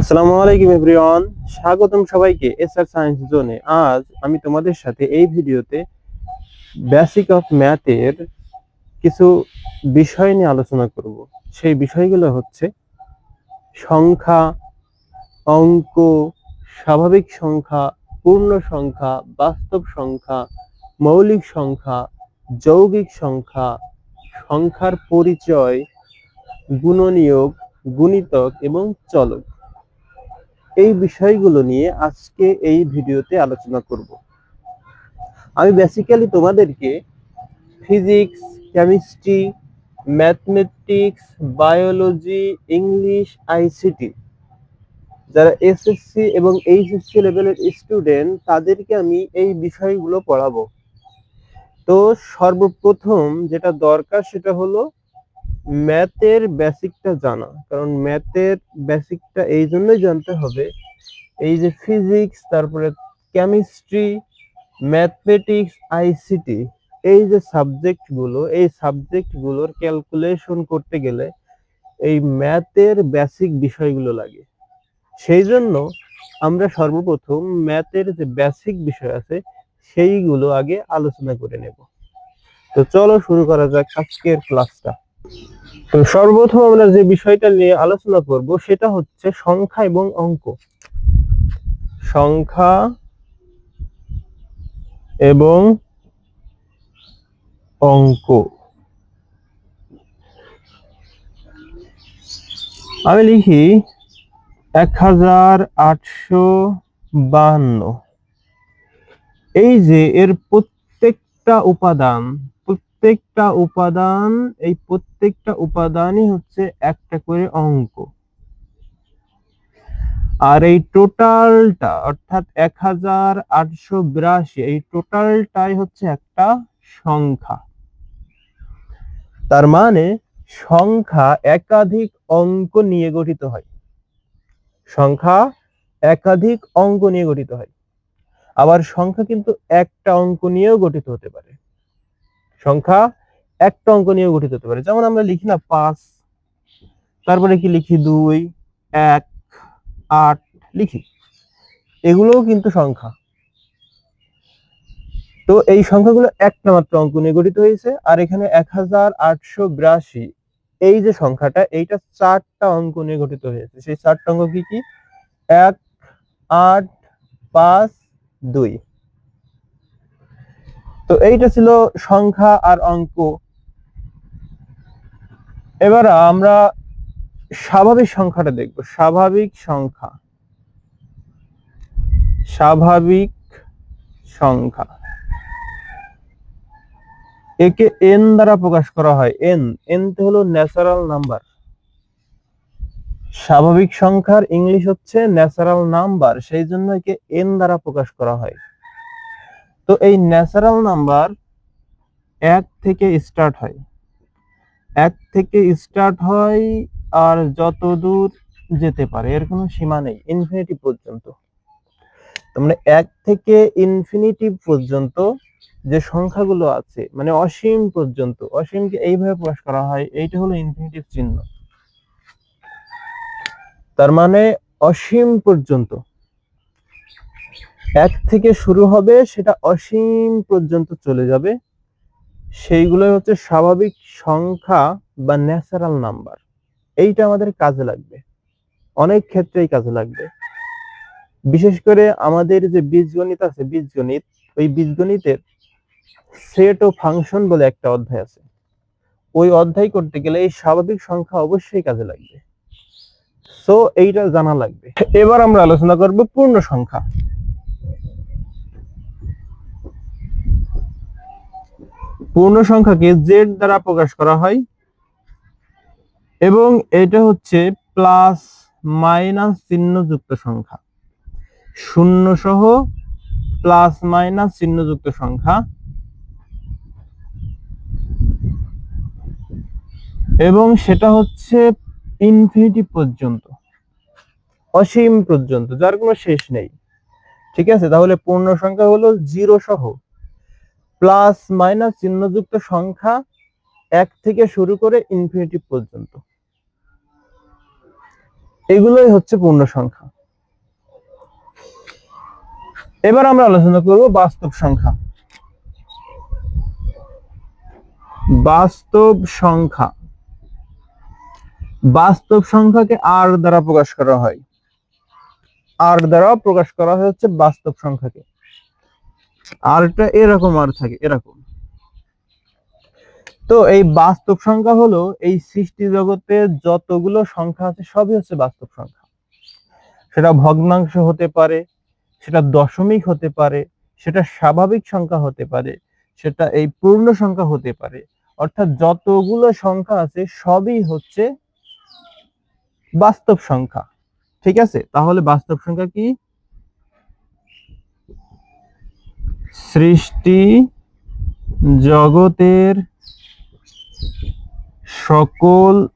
আসসালামু আলাইকুম এভরিওয়ান, স্বাগতম সবাইকে এসআর সায়েন্স জোনে। আজ আমি তোমাদের সাথে এই ভিডিওতে বেসিক অফ ম্যাথের কিছু বিষয় নিয়ে আলোচনা করব। সেই বিষয়গুলো হচ্ছে সংখ্যা, অঙ্ক, স্বাভাবিক সংখ্যা, পূর্ণ সংখ্যা, বাস্তব সংখ্যা, মৌলিক সংখ্যা, যৌগিক সংখ্যা, সংখ্যার পরিচয়, গুণনীয়ক, গুণিতক এবং চলক। এই বিষয়গুলো নিয়ে আজকে এই ভিডিওতে আলোচনা করব। আমি বেসিক্যালি তোমাদেরকে physics chemistry mathematics biology English ICT যারা এসএসসি এবং এইচএসসি লেভেলের স্টুডেন্ট তাদেরকে আমি এই বিষয়গুলো পড়াবো। তো সর্বপ্রথম যেটা দরকার সেটা হলো ম্যাথের বেসিকটা জানা, কারণ ম্যাথের বেসিকটা এই জন্যই জানতে হবে। এই যে ফিজিক্স, তারপরে কেমিস্ট্রি, ম্যাথমেটিক্স, আইসিটি, এই যে সাবজেক্টগুলো, এই সাবজেক্টগুলোর ক্যালকুলেশন করতে গেলে এই ম্যাথের বেসিক বিষয়গুলো লাগে। সেই জন্য আমরা সর্বপ্রথম ম্যাথের যে বেসিক বিষয় আছে, সেইগুলো আগে আলোচনা করে নেব। তো চলো শুরু করা যাক আজকের ক্লাসটা। তো সর্বপ্রথম আমরা যে বিষয়টা নিয়ে আলোচনা করব সেটা হচ্ছে সংখ্যা এবং অঙ্ক। সংখ্যা এবং অঙ্ক। আমি লিখি এক হাজার আটশো বাহান্ন। এই যে এর প্রত্যেকটা উপাদান প্রত্যেকটা উপাদান, এই প্রত্যেকটা উপাদানই হচ্ছে একটা করে অঙ্ক। আর এই টোটালটা, অর্থাৎ এক হাজার আটশো বিরাশি, এই টোটালটাই হচ্ছে একটা সংখ্যা। তার মানে সংখ্যা একাধিক অঙ্ক নিয়ে গঠিত হয়। সংখ্যা একাধিক অঙ্ক নিয়ে গঠিত হয়। আবার সংখ্যা কিন্তু একটা অঙ্ক নিয়েও গঠিত হতে পারে। সংখ্যা একটা অঙ্ক নিয়ে গঠিত হতে পারে। যেমন আমরা লিখি না পাঁচ, তারপরে কি লিখি দুই, এক, আট লিখি। এগুলোও কিন্তু সংখ্যা। তো এই সংখ্যাগুলো একটা মাত্র অঙ্ক নিয়ে গঠিত হয়েছে, আর এখানে এক হাজার আটশো বিরাশি, এই যে সংখ্যাটা, এইটা চারটা অঙ্ক নিয়ে গঠিত হয়েছে। সেই চারটা অঙ্ক কি কি? এক, আট, পাঁচ, দুই। তো এইটা ছিল সংখ্যা আর অঙ্ক। এবার আমরা স্বাভাবিক সংখ্যাটা দেখব। স্বাভাবিক সংখ্যা। স্বাভাবিক সংখ্যা। একে এন দ্বারা প্রকাশ করা হয়। এন এন হলো ন্যাচারাল নাম্বার স্বাভাবিক সংখ্যার ইংলিশ হচ্ছে ন্যাচারাল নাম্বার সেই জন্য একে এন দ্বারা প্রকাশ করা হয়। তো এই ন্যাচারাল নাম্বার এক থেকে স্টার্ট হয়। এক থেকে স্টার্ট হয় আর যত দূর যেতে পারে, এর কোনো সীমা নেই ইনফিনিটি পর্যন্ত। মানে এক থেকে ইনফিনিটি পর্যন্ত যে সংখ্যাগুলো আছে মানে অসীম পর্যন্ত, অসীমকে এইভাবে প্রকাশ করা হয়, এইটা হলো ইনফিনিটিভ চিহ্ন। তার মানে অসীম পর্যন্ত। এক থেকে শুরু হবে, সেটা অসীম পর্যন্ত চলে যাবে। সেইগুলো হচ্ছে স্বাভাবিক সংখ্যা বা ন্যাচারাল নাম্বার এইটা আমাদের কাজে লাগবে। অনেক ক্ষেত্রেই কাজে লাগবে। বিশেষ করে আমাদের যে বীজগণিত আছে, বীজগণিত, ওই বীজগণিতের সেট ও ফাংশন বলে একটা অধ্যায় আছে। ওই অধ্যায় করতে গেলে এই স্বাভাবিক সংখ্যা অবশ্যই কাজে লাগবে। সো এইটা জানা লাগবে। এবার আমরা আলোচনা করব পূর্ণ সংখ্যা। পূর্ণ সংখ্যাকে জেড দ্বারা প্রকাশ করা হয়। এবং এটা হচ্ছে প্লাস মাইনাস চিহ্নযুক্ত সংখ্যা। শূন্য সহ প্লাস মাইনাস চিহ্নযুক্ত সংখ্যা। এবং সেটা হচ্ছে ইনফিনিটি পর্যন্ত, অসীম পর্যন্ত, যার কোনো শেষ নেই। ঠিক আছে? তাহলে পূর্ণ সংখ্যা হলো জিরো সহ। প্লাস মাইনাস চিহ্নযুক্ত সংখ্যা এক থেকে শুরু করে ইনফিনিটি পর্যন্ত। এগুলোই হচ্ছে পূর্ণ সংখ্যা। এবার আমরা আলোচনা করব বাস্তব সংখ্যা। বাস্তব সংখ্যা। বাস্তব সংখ্যাকে আর দ্বারা প্রকাশ করা হয়। আর দ্বারা প্রকাশ করা হচ্ছে বাস্তব সংখ্যাকে। আরটা এরকম আর থাকে, এরকম। তো এই বাস্তব সংখ্যা হলো, এই সৃষ্টি জগতে যতগুলো সংখ্যা আছে, সবই হচ্ছে বাস্তব সংখ্যা। সেটা ভগ্নাংশ হতে পারে, সেটা দশমিক হতে পারে, সেটা স্বাভাবিক সংখ্যা হতে পারে, সেটা এই পূর্ণ সংখ্যা হতে পারে। অর্থাৎ যতগুলো সংখ্যা আছে, সবই হচ্ছে বাস্তব সংখ্যা। ঠিক আছে? তাহলে বাস্তব সংখ্যা কি? সৃষ্টি জগতের সকল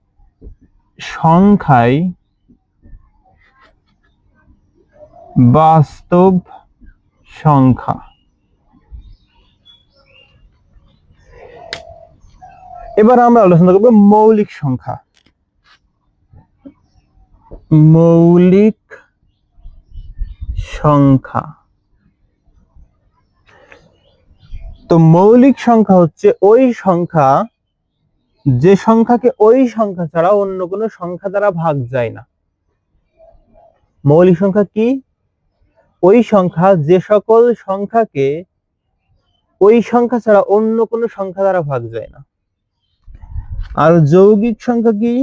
সংখ্যাই বাস্তব সংখ্যা। এবার আমরা আলোচনা করব মৌলিক সংখ্যা। মৌলিক সংখ্যা। তো মৌলিক সংখ্যা হচ্ছে ওই সংখ্যা, যে সংখ্যাকে ওই সংখ্যা ছাড়া অন্য কোনো সংখ্যা দ্বারা ভাগ যায় না। মৌলিক সংখ্যা কি? ওই সংখ্যা, যে সকল সংখ্যাকে ওই সংখ্যা ছাড়া অন্য কোনো সংখ্যা দ্বারা ভাগ যায় না। আর যৌগিক সংখ্যা কি?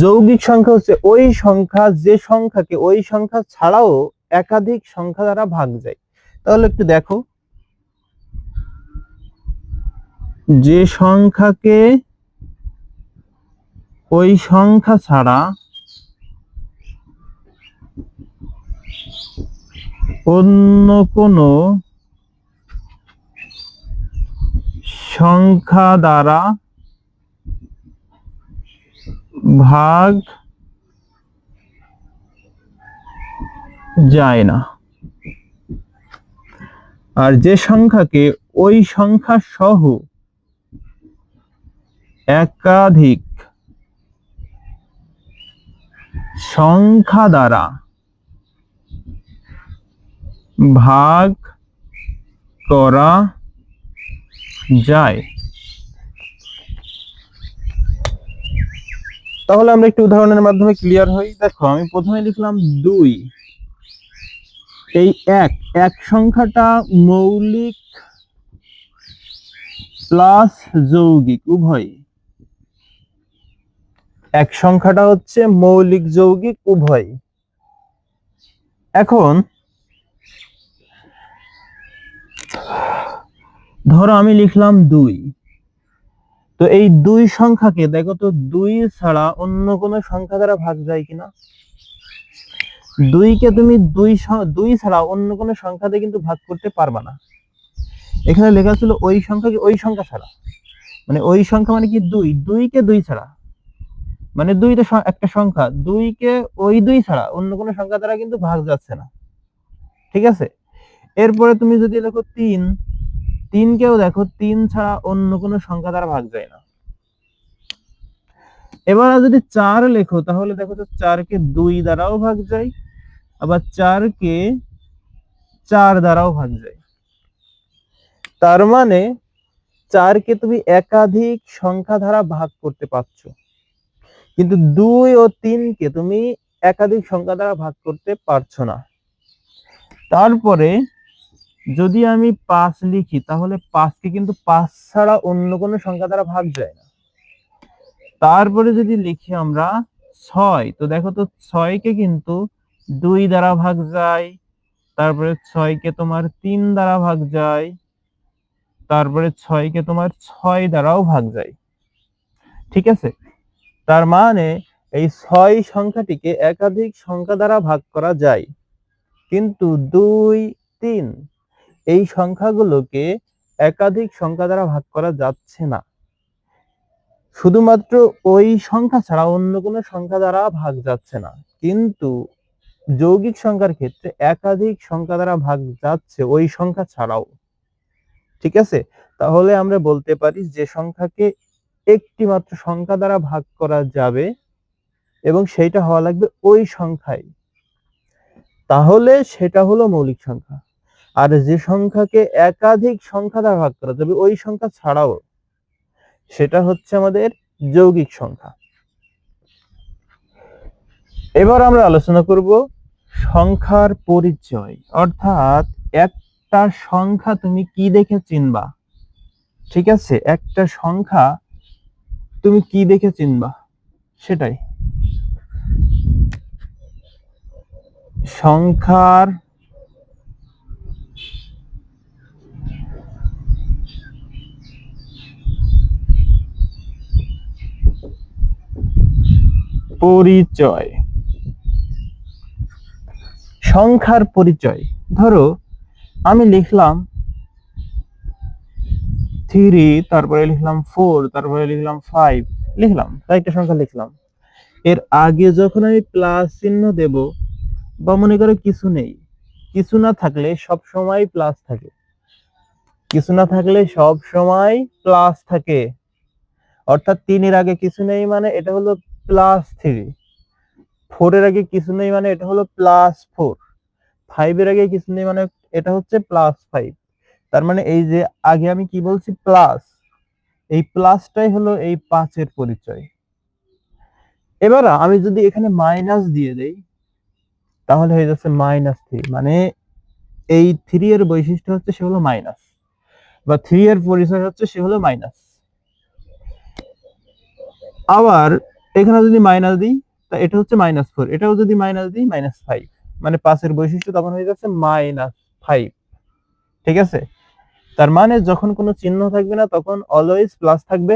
যৌগিক সংখ্যা হচ্ছে ওই সংখ্যা, যে সংখ্যাকে ওই সংখ্যা ছাড়াও একাধিক সংখ্যা দ্বারা ভাগ যায়। তাহলে একটু দেখো। যে সংখ্যাকে ওই সংখ্যা ছাড়া অন্য কোনো সংখ্যা দ্বারা ভাগ যায় না। আর যে সংখ্যাকে ওই সংখ্যা সহ একাধিক সংখ্যা দ্বারা ভাগ করা যায়। তাহলে আমরা একটু উদাহরণের মাধ্যমে ক্লিয়ার হই। দেখো, আমি প্রথমে লিখলাম দুই। এই এক এক সংখ্যাটা মৌলিক প্লাস যৌগিক, উভয়। এক সংখ্যাটা হচ্ছে মৌলিক যৌগিক, উভয়। এখন ধরো আমি লিখলাম দুই। তো এই দুই সংখ্যাকে, দেখো তো দুই ছাড়া অন্য কোনো সংখ্যা দ্বারা ভাগ যায় কিনা? দুইকে তুমি দুই দুই ছাড়া অন্য কোনো সংখ্যা দিয়ে কিন্তু ভাগ করতে পারবা না। এখানে লেখা ছিল ওই সংখ্যাকে ওই সংখ্যা ছাড়া। মানে ওই সংখ্যা মানে কি দুই দুইকে দুই ছাড়া। মানে দুই তো একটা সংখ্যা দুইকে ওই দুই ছাড়া, অন্য কোনো সংখ্যা দ্বারা কিন্তু ভাগ যাচ্ছে না। ঠিক আছে? এরপরে তুমি যদি লেখো তিন তিনকেও দেখো, তিন ছাড়া অন্য কোনো সংখ্যা দ্বারা ভাগ যায় না। এবার যদি চার লেখো, তাহলে দেখো তো চারকে দুই দ্বারাও ভাগ যায় আবার চারকে চার দ্বারাও ভাগ যায়। তার মানে চারকে তুমি একাধিক সংখ্যা দ্বারা ভাগ করতে পারছ। কিন্তু দুই ও তিনকে তুমি একাধিক সংখ্যা দ্বারা ভাগ করতে পারছ না। তারপরে যদি আমি পাঁচ লিখি, তাহলে পাঁচকে কিন্তু পাঁচ ছাড়া অন্য কোনো সংখ্যা দ্বারা ভাগ যায় না। তারপরে যদি লিখি আমরা ছয়, তো দেখো তো ছয়কে কিন্তু দুই দ্বারা ভাগ যায়, তারপরে ছয়কে তোমার তিন দ্বারা ভাগ যায়, তারপরে ছয়কে তোমার ছয় দ্বারাও ভাগ যায়। ঠিক আছে? তার মানে এই ছয় সংখ্যাটিকে একাধিক সংখ্যা দ্বারা ভাগ করা যায়। কিন্তু দুই, তিন এই সংখ্যাগুলোকে একাধিক সংখ্যা দ্বারা ভাগ করা যাচ্ছে না। শুধুমাত্র ওই সংখ্যা ছাড়া অন্য কোনো সংখ্যা দ্বারা ভাগ যাচ্ছে না। কিন্তু যৌগিক সংখ্যার ক্ষেত্রে একাধিক সংখ্যা দ্বারা ভাগ যাচ্ছে ওই সংখ্যা ছাড়াও। ঠিক আছে? তাহলে আমরা বলতে পারি যে সংখ্যাকে একটি মাত্র সংখ্যা দ্বারা ভাগ করা যাবে এবং সেইটা হওয়া লাগবে ওই সংখ্যায়। তাহলে সেটা হলো মৌলিক সংখ্যা। আর যে সংখ্যাকে একাধিক সংখ্যা দ্বারা ভাগ করা যাবে ওই সংখ্যা ছাড়াও, সেটা হচ্ছে আমাদের যৌগিক সংখ্যা। এবার আমরা আলোচনা করব সংখ্যার পরিচয়, অর্থাৎ একটা সংখ্যা তুমি কি দেখে চিনবা? ঠিক আছে? একটা সংখ্যা তুমি কি দেখে চিনবা? সেটাই। সংখ্যার পরিচয়। সংখ্যার পরিচয়। ধরো, আমি লিখলাম থ্রি তারপরে লিখলাম ফোর তারপরে লিখলাম ফাইভ লিখলাম কয়েকটা সংখ্যা লিখলাম। এর আগে যখন আমি প্লাস চিহ্ন দেব, বা মনে করো কিছু নেই, কিছু না থাকলে সব সময় প্লাস থাকে। কিছু না থাকলে সব সময় প্লাস থাকে। অর্থাৎ তিনের আগে কিছু নেই মানে এটা হলো প্লাস থ্রি ফোরের আগে কিছু নেই মানে এটা হলো প্লাস ফোর ফাইভের আগে কিছু নেই মানে এটা হচ্ছে প্লাস ফাইভ তার মানে এই যে আগে আমি কি বলছি? প্লাস এই প্লাসটাই হলো এই পাঁচের পরিচয়। এবার আমি যদি এখানে মাইনাস দিয়ে দেই, তাহলে হয়ে যাচ্ছে মাইনাস থ্রি মানে এই থ্রি এর বৈশিষ্ট্য হচ্ছে সে হলো মাইনাস বা থ্রি এর পরিচয় হচ্ছে সে হলো মাইনাস আবার এখানে যদি মাইনাস দিই তা এটা হচ্ছে মাইনাস ফোর এটাও যদি মাইনাস দিই মাইনাস ফাইভ মানে পাঁচের বৈশিষ্ট্য তখন হয়ে যাচ্ছে মাইনাস ফাইভ ঠিক আছে? তার মানে যখন কোনো চিহ্ন থাকবে না, তখন অলওয়েজ প্লাস থাকবে।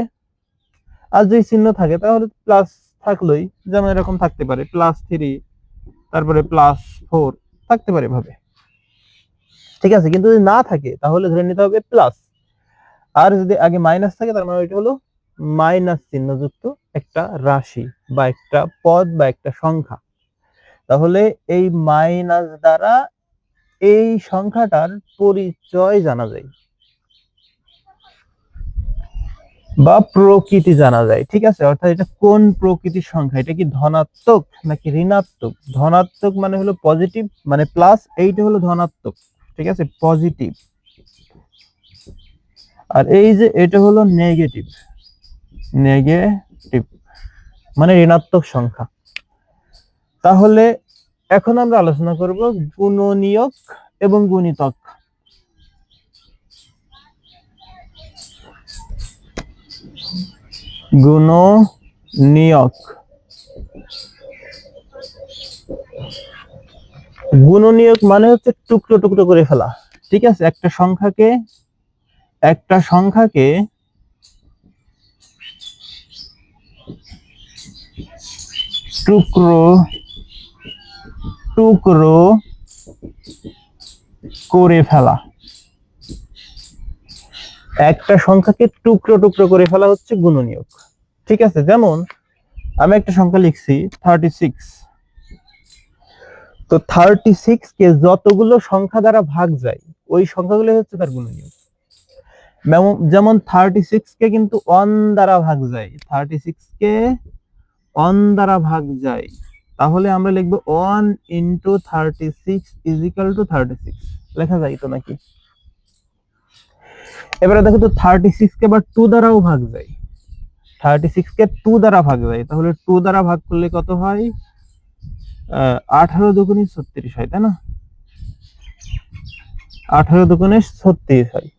আর যদি চিহ্ন থাকে, তাহলে প্লাস থাকলোই। যেমন এরকম থাকতে পারে প্লাস থ্রি তারপরে প্লাস ফোর থাকতে পারে ভাবে ঠিক আছে? কিন্তু যদি না থাকে, তাহলে ধরে নিতে হবে প্লাস আর যদি আগে মাইনাস থাকে, তার মানে ওইটা হলো মাইনাস চিহ্নযুক্ত একটা রাশি বা একটা পদ বা একটা সংখ্যা। তাহলে এই মাইনাস দ্বারা এই সংখ্যাটার পরিচয় জানা যায় বা প্রকৃতি জানা যায়, ঠিক আছে? অর্থাৎ এটা কোন প্রকৃতির সংখ্যা? এটা কি ধনাত্মক নাকি ঋণাত্মক? ধনাত্মক মানে হলো পজিটিভ মানে প্লাস এইটা হলো ধনাত্মক, ঠিক আছে? পজিটিভ আর এই যে এটা হলো নেগেটিভ নেগেটিভ মানে ঋণাত্মক সংখ্যা। তাহলে এখন আমরা আলোচনা করব গুণনীয়ক এবং গুণিতক। গুণনীয়ক। গুণনীয়ক মানে হচ্ছে টুকরো টুকরো করে ফেলা, ঠিক আছে? একটা সংখ্যাকে একটা সংখ্যাকে টুকরো টুকরো করে ফেলা। একটা সংখ্যাকে টুকরো টুকরো করে ফেলা হচ্ছে গুণনীয়ক। ঠিক আছে? যেমন, আমি একটা সংখ্যা লিখছি থার্টি সিক্স তো থার্টি কে যতগুলো সংখ্যা দ্বারা ভাগ যায়, ওই সংখ্যাগুলো হচ্ছে তার গুণনীয়ক। যেমন- থার্টি কে কিন্তু অন দ্বারা ভাগ যায় থার্টি কে অন দ্বারা ভাগ যায়, তাহলে আমরা লিখব one into thirty six equal to thirty six লেখা যায় তো নাকি? এবারে দেখো তো থার্টি সিক্স কে আবার টু দ্বারাও ভাগ যায়। থার্টি সিক্স কে টু দ্বারা ভাগ যায়, তাহলে টু দ্বারা ভাগ করলে কত হয়? আঠারো দুগুণে ছত্রিশ হয়, তাই না? আঠারো দুগুণে ছত্রিশ হয়।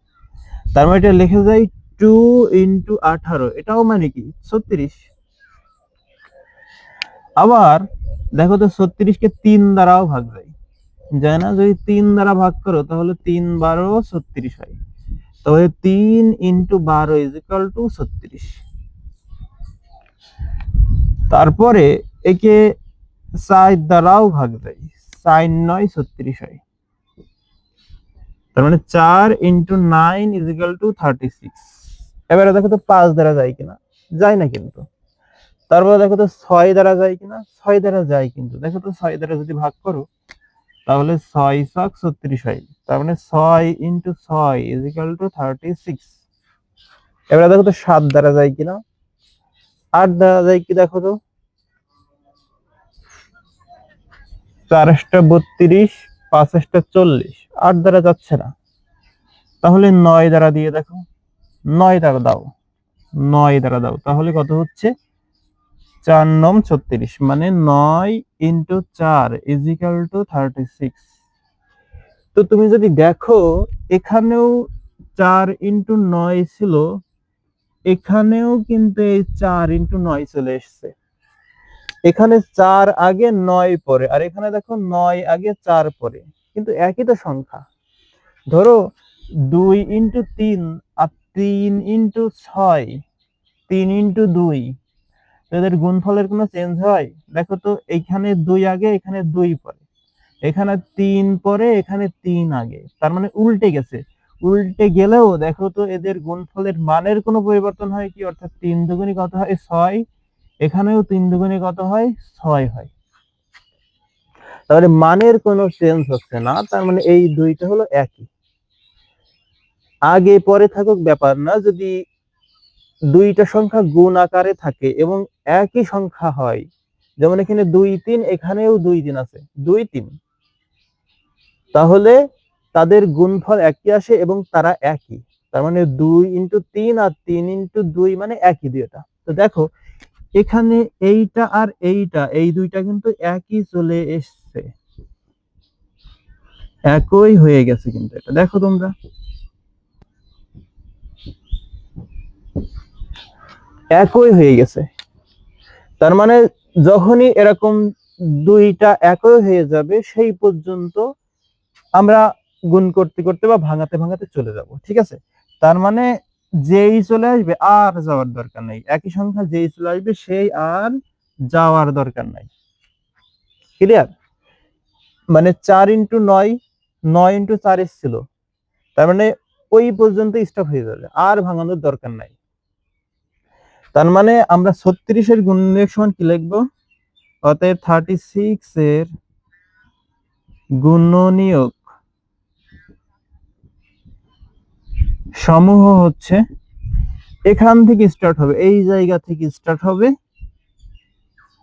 তার মানে এটা লিখে যায় টু ইন্টু আঠারো, এটাও মানে কি? ছত্রিশ। আবার দেখো তো ছত্রিশ কে তিন দ্বারাও ভাগ যায়। যায় না? যদি তিন দ্বারা ভাগ করো, তাহলে তিন বারো ছত্রিশ হয়। তাহলে তিন ইন্টু বারো ইজ ইকাল টু ছত্রিশ। তারপরে একে চার দ্বারাও ভাগ যায় চার নয়, ছত্রিশ হয়। তার মানে চার into nine is equal to thirty six এবারে দেখো তো পাঁচ দ্বারা যায় কিনা? যায় না কিন্তু। তারপরে দেখো তো ছয় দ্বারা যায় কিনা? ছয় দ্বারা যায় কিন্তু। দেখো তো ছয় দ্বারা যদি ভাগ করো, তাহলে ছয় ছক ছত্রিশ হয়। তার মানে ছয় ইন্টু ছয় is equal to thirty six এবারে দেখো তো সাত দ্বারা যায় কিনা? আট দ্বারা যায় কি দেখো তো? চারটা বত্রিশ পাঁচটা চল্লিশ। আট দ্বারা যাচ্ছে না। তাহলে নয় দ্বারা দিয়ে দেখো। নয় দ্বারা দাও। নয় দ্বারা দাও। তাহলে কত হচ্ছে? চার নম ছত্রিশ মানে নয় ইন্টু চার ইজিক্যাল টু থার্টি সিক্স তো তুমি যদি দেখো, এখানেও চার ইন্টু নয় ছিল, এখানেও কিন্তু এই চার ইন্টু নয় চলে এসছে। এখানে চার আগে নয় পরে, আর এখানে দেখো নয় আগে চার পরে, কিন্তু একই তো সংখ্যা। ধরো দুই ইন্টু তিন আর তিন ইন্টু ছয়, তিন ইন্টু দুই এদের গুণফলের কোনো চেঞ্জ হয়? দেখো তো এখানে দুই আগে, এখানে দুই পরে। এখানে তিন পরে, এখানে তিন আগে। তার মানে উল্টে গেছে। উল্টে গেলেও দেখো তো, এদের গুণফলের মানের কোনো পরিবর্তন হয় কি? অর্থাৎ তিন দুগুণী কত হয়? ছয়। এখানেও তিন দুগুণী কত হয়? ছয় হয়। তাহলে মানের কোনো চেঞ্জ হচ্ছে না, তার মানে এই দুইটা হলো একই। আগে পরে থাকুক ব্যাপার না, যদি দুইটা সংখ্যা গুণ আকারে থাকে এবং একই সংখ্যা হয়। যেমন এখানে দুই, তিন, এখানেও দুই, তিন আছে। দুই, তিন। তাহলে তাদের গুণফল একই আসে এবং তারা একই। তার মানে দুই ইন্টু তিন আর তিন ইন্টু দুই মানে একই দুইটা। তো দেখো, এখানে এইটা আর এইটা, এই দুইটা কিন্তু একই চলে এসছে। একই হয়ে গেছে কিন্তু এটা। দেখো তোমরা। একই হয়ে গেছে। তার মানে যখনই এরকম দুইটা একই হয়ে যাবে, সেই পর্যন্ত আমরা গুণ করতে করতে বা ভাঙাতে ভাঙাতে চলে যাব, ঠিক আছে? তার মানে যেই চলে আসবে আর যাওয়ার দরকার নেই। একই সংখ্যা যেই চলে আসবে, সেই আর যাওয়ার দরকার নাই। ক্লিয়ার মানে চার ইন্টু নয় নয় ইন্টু চার এসছিল তার মানে ওই পর্যন্ত স্টপ হয়ে যাবে, আর ভাঙানোর দরকার নাই। তার মানে আমরা ছত্রিশের গুণনীয়ক সমান কি লিখব? অতএব থার্টি সিক্স এর গুণনীয়ক সমূহ হচ্ছে এখান থেকে স্টার্ট হবে, এই জায়গা থেকে স্টার্ট হবে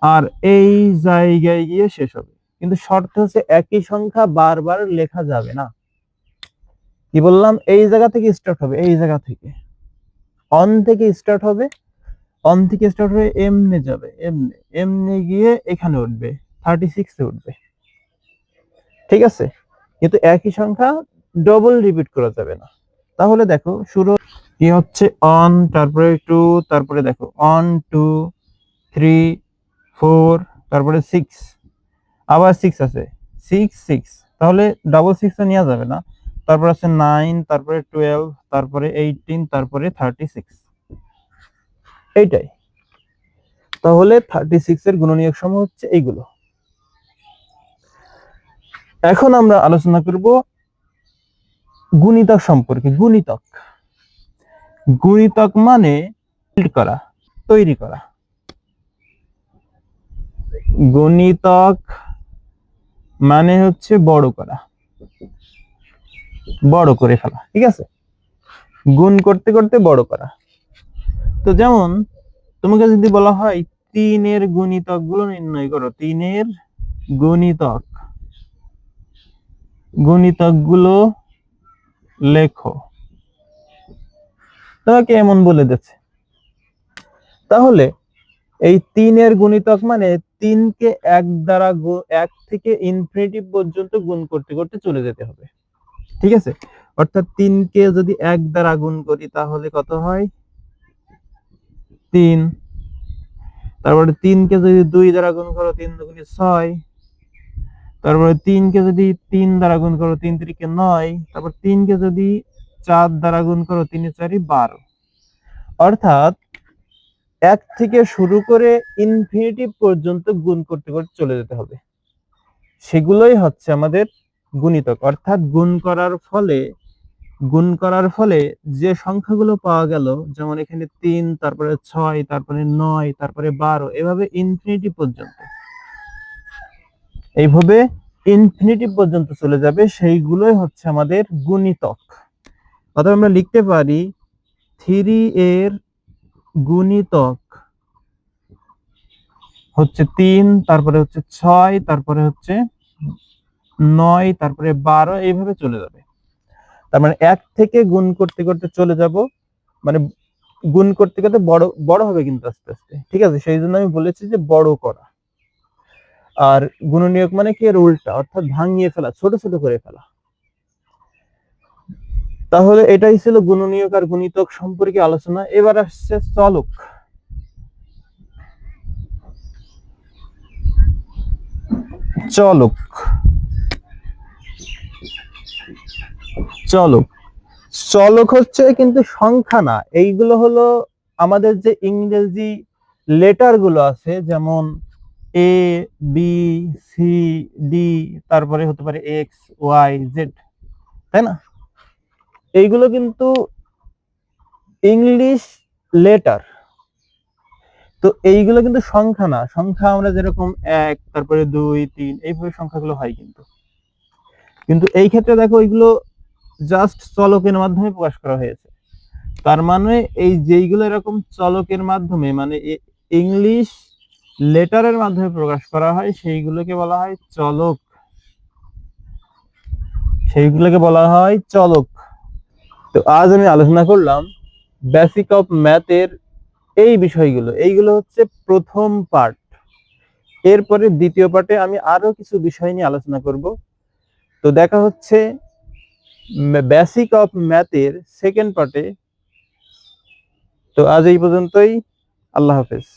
আর এই জায়গায় গিয়ে শেষ হবে। কিন্তু শর্ত হচ্ছে একই সংখ্যা বারবার লেখা যাবে না। কি বললাম? এই জায়গা থেকে স্টার্ট হবে, এই জায়গা থেকে। অন থেকে স্টার্ট হবে অন থেকে স্টার্ট হয়ে এমনে যাবে, এমনে এমনে গিয়ে এখানে উঠবে থার্টি সিক্সে উঠবে। ঠিক আছে? কিন্তু একই সংখ্যা ডবল রিপিট করা যাবে না। তাহলে দেখো, শুরু কি হচ্ছে? অন তারপরে টু তারপরে দেখো অন টু থ্রি ফোর তারপরে সিক্স আবার সিক্স আছে। সিক্স সিক্স তাহলে ডাবল সিক্স নেওয়া যাবে না। তারপর আছে নাইন তারপরে টুয়েলভ তারপরে এইটিন তারপরে থার্টি সিক্স এইটাই। তাহলে থার্টি সিক্স এর গুণনীয়ক সমূহ হচ্ছে এইগুলো। এখন আমরা আলোচনা করব গুণিতক সম্পর্কে, গুণিতক। গুণিতক মানে করা, তৈরি করা। গুণিতক মানে হচ্ছে বড় করা। বড় করে ফেলা, ঠিক আছে? গুণ করতে করতে বড় করা। তো যেমন তোমাকে যদি বলা হয় তিনের গুণিতকগুলো নির্ণয় করো, তিনের গুণিতক। গুণিতকগুলো লেখো। তোমাকে এমন বলে দিচ্ছে। তাহলে এই তিনের গুণিতক মানে তিনকে এক দ্বারা এক থেকে ইনফিনিটিভ পর্যন্ত গুণ করতে করতে চলে যেতে হবে। ঠিক আছে? অর্থাৎ তিনকে যদি এক দ্বারা গুণ করি তাহলে কত হয়? তিন। তারপরে তিনকে যদি দুই দ্বারা গুণ করো, তিন দুগুণে ছয়। তারপরে তিনকে যদি তিন দ্বারা গুণ করো, তিন তিরিকে নয়। তারপর তিনকে যদি চার দ্বারা গুণ করো, তিন চারি বারো। অর্থাৎ এক থেকে শুরু করে ইনফিনিটিভ পর্যন্ত গুণ করতে করতে চলে যেতে হবে। সেগুলোই হচ্ছে আমাদের গুণিতক। অর্থাৎ গুণ করার ফলে গুণ করার ফলে যে সংখ্যাগুলো পাওয়া গেল, যেমন এখানে তিন, তারপরে ছয়, তারপরে নয়, তারপরে বারো, এভাবে ইনফিনিটি পর্যন্ত। এইভাবে ইনফিনিটি পর্যন্ত চলে যাবে, সেইগুলোই হচ্ছে আমাদের গুণিতক। অথবা আমরা লিখতে পারি থ্রি এর গুণিতক হচ্ছে তিন, তারপরে হচ্ছে ছয়, তারপরে হচ্ছে নয়, তারপরে বারো, এইভাবে চলে যাবে। তার মানে এক থেকে গুণ করতে করতে চলে যাব মানে গুণ করতে করতে বড় বড় হবে কিন্তু আস্তে আস্তে, ঠিক আছে? সেই জন্য আমি বলেছি যে বড় করা। আর গুণনীয়ক মানে কি? এর উল্টা, অর্থাৎ ভাঙিয়ে ফেলা, ছোট ছোট করে ফেলা। তাহলে এটাই ছিল গুণনীয়ক আর গুণিতক সম্পর্কে আলোচনা। এবার আসছে চলক। চলক। চলক। চলক হচ্ছে কিন্তু সংখ্যা না। এইগুলো হলো আমাদের যে ইংরেজি লেটারগুলো আছে, যেমন এ বি সি ডি তারপরে হতে পারে এক্স ওয়াই জেড তাই না? এইগুলো কিন্তু ইংলিশ লেটার তো এইগুলো কিন্তু সংখ্যা না। সংখ্যা আমরা যেরকম এক, তারপরে দুই, তিন, এইভাবে সংখ্যাগুলো হয় কিন্তু। কিন্তু এই ক্ষেত্রে দেখো, এইগুলো জাস্ট চলকের মাধ্যমে প্রকাশ করা হয়েছে। তার মানে এই যেইগুলো এরকম চলকের মাধ্যমে মানে ইংলিশ লেটারের মাধ্যমে প্রকাশ করা হয়, সেইগুলোকে বলা হয় চলক। সেইগুলোকে বলা হয় চলক। তো আজ আমি আলোচনা করলাম বেসিক অফ ম্যাথের এই বিষয়গুলো। এইগুলো হচ্ছে প্রথম পার্ট এরপরে দ্বিতীয় পার্টে আমি আরও কিছু বিষয় নিয়ে আলোচনা করব। তো দেখা হচ্ছে বেসিক অফ ম্যাথের সেকেন্ড পার্টে তো আজ এই পর্যন্তই আল্লাহ হাফেজ।